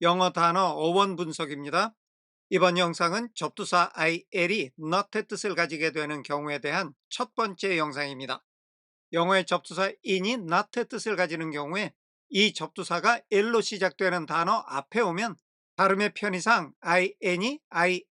영어 단어 어원 분석입니다. 이번 영상은 접두사 il이 not의 뜻을 가지게 되는 경우에 대한 첫 번째 영상입니다. 영어의 접두사 in이 not의 뜻을 가지는 경우에 이 접두사가 l로 시작되는 단어 앞에 오면 발음의 편의상 in이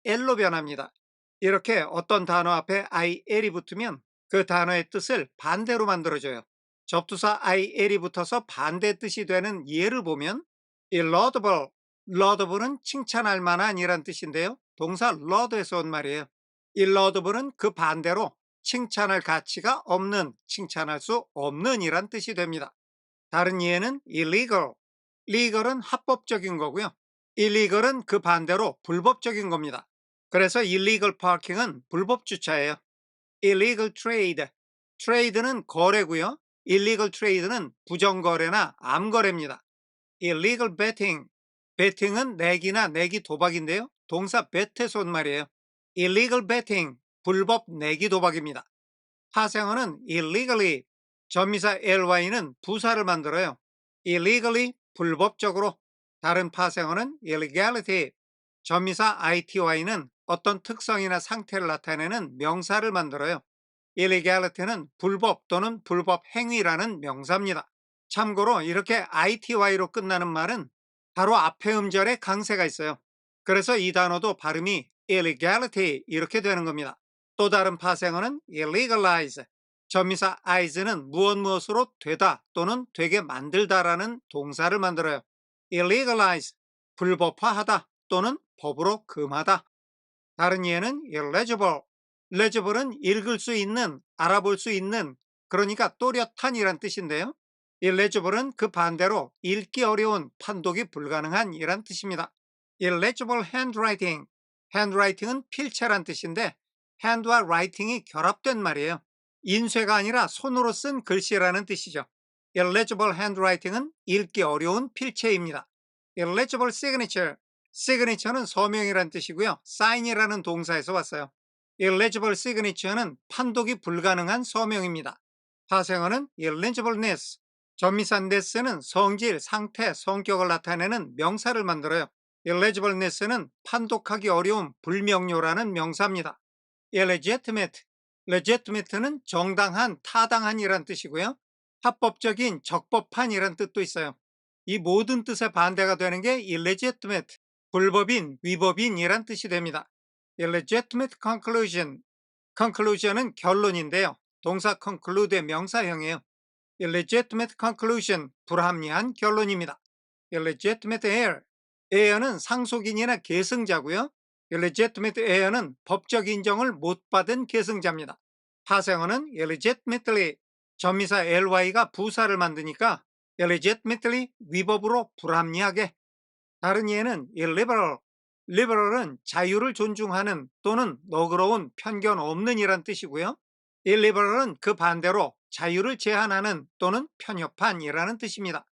il로 변합니다. 이렇게 어떤 단어 앞에 il이 붙으면 그 단어의 뜻을 반대로 만들어줘요. 접두사 il이 붙어서 반대 뜻이 되는 예를 보면 laudable, laudable은 칭찬할 만한 이란 뜻인데요. 동사 laud에서 온 말이에요. 이 laudable은 그 반대로 칭찬할 가치가 없는, 칭찬할 수 없는 이란 뜻이 됩니다. 다른 예는 illegal, legal은 합법적인 거고요. illegal은 그 반대로 불법적인 겁니다. 그래서 illegal parking은 불법 주차예요. illegal trade, trade는 거래고요. illegal trade는 부정거래나 암거래입니다. illegal betting, betting은 내기나 내기 도박인데요. 동사 bet에서 온 말이에요. illegal betting, 불법 내기 도박입니다. 파생어는 illegally, 전미사 ly는 부사를 만들어요. illegally, 불법적으로. 다른 파생어는 illegality, 전미사 ity는 어떤 특성이나 상태를 나타내는 명사를 만들어요. illegality는 불법 또는 불법 행위라는 명사입니다. 참고로 이렇게 ity로 끝나는 말은 바로 앞에 음절에 강세가 있어요. 그래서 이 단어도 발음이 illegality 이렇게 되는 겁니다. 또 다른 파생어는 illegalize, 전미사 ize는 무엇 무엇으로 되다 또는 되게 만들다라는 동사를 만들어요. illegalize, 불법화하다 또는 법으로 금하다. 다른 예는 illegible, legible은 읽을 수 있는, 알아볼 수 있는, 그러니까 또렷한이란 뜻인데요. Illegible은 그 반대로 읽기 어려운, 판독이 불가능한 이란 뜻입니다. illegible handwriting, handwriting은 필체란 뜻인데 hand와 writing이 결합된 말이에요. 인쇄가 아니라 손으로 쓴 글씨라는 뜻이죠. illegible handwriting은 읽기 어려운 필체입니다. illegible signature, signature는 서명이란 뜻이고요. sign이라는 동사에서 왔어요. illegible signature는 판독이 불가능한 서명입니다. 파생어는 illegibleness, ness는 성질, 상태, 성격을 나타내는 명사를 만들어요. illegibleness는 판독하기 어려운 불명료라는 명사입니다. illegitimate, legitimate는 정당한, 타당한이란 뜻이고요. 합법적인, 적법한이란 뜻도 있어요. 이 모든 뜻의 반대가 되는 게 illegitimate, 불법인, 위법인이란 뜻이 됩니다. illegitimate conclusion, conclusion은 결론인데요. 동사 conclude의 명사형이에요. Illegitimate conclusion, 불합리한 결론입니다. illegitimate heir, heir는 상속인이나 계승자고요. illegitimate heir는 법적 인정을 못 받은 계승자입니다. 파생어는 illegitimately, 전미사 ly가 부사를 만드니까 illegitimately 위법으로 불합리하게. 다른 예는 illiberal, liberal은 자유를 존중하는 또는 너그러운 편견 없는 이란 뜻이고요. illiberal은 그 반대로 자유를 제한하는 또는 편협한 이라는 뜻입니다.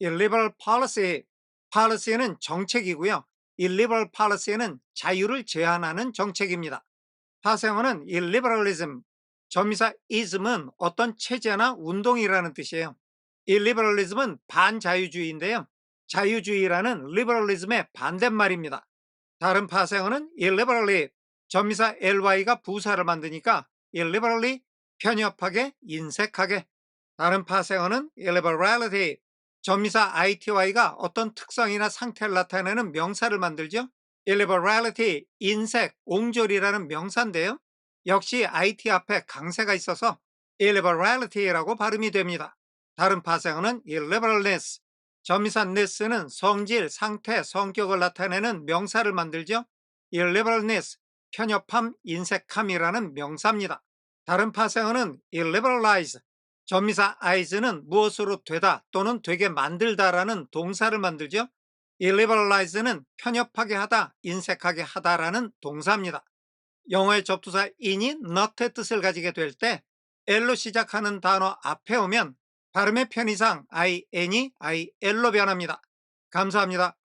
illiberal policy, policy는 정책이고요. illiberal policy는 자유를 제한하는 정책입니다. 파생어는 illiberalism, 점이사 ism은 어떤 체제나 운동이라는 뜻이에요. illiberalism은 반자유주의인데요. 자유주의라는 liberalism의 반대말입니다. 다른 파생어는 illiberally, 점이사 ly가 부사를 만드니까 illiberally, 편협하게, 인색하게. 다른 파생어는 illiberality, 점미사 ity가 어떤 특성이나 상태를 나타내는 명사를 만들죠. illiberality, 인색, 옹졸이라는 명사인데요. 역시 it 앞에 강세가 있어서 illiberality라고 발음이 됩니다. 다른 파생어는 illiberalness, 점미사 ness는 성질, 상태, 성격을 나타내는 명사를 만들죠. illiberalness, 편협함, 인색함이라는 명사입니다. 다른 파생어는 illiberalize, 전미사 ise는 무엇으로 되다 또는 되게 만들다라는 동사를 만들죠. illiberalize는 편협하게 하다, 인색하게 하다라는 동사입니다. 영어의 접두사 in이 not의 뜻을 가지게 될 때 l로 시작하는 단어 앞에 오면 발음의 편의상 in이 il로 변합니다. 감사합니다.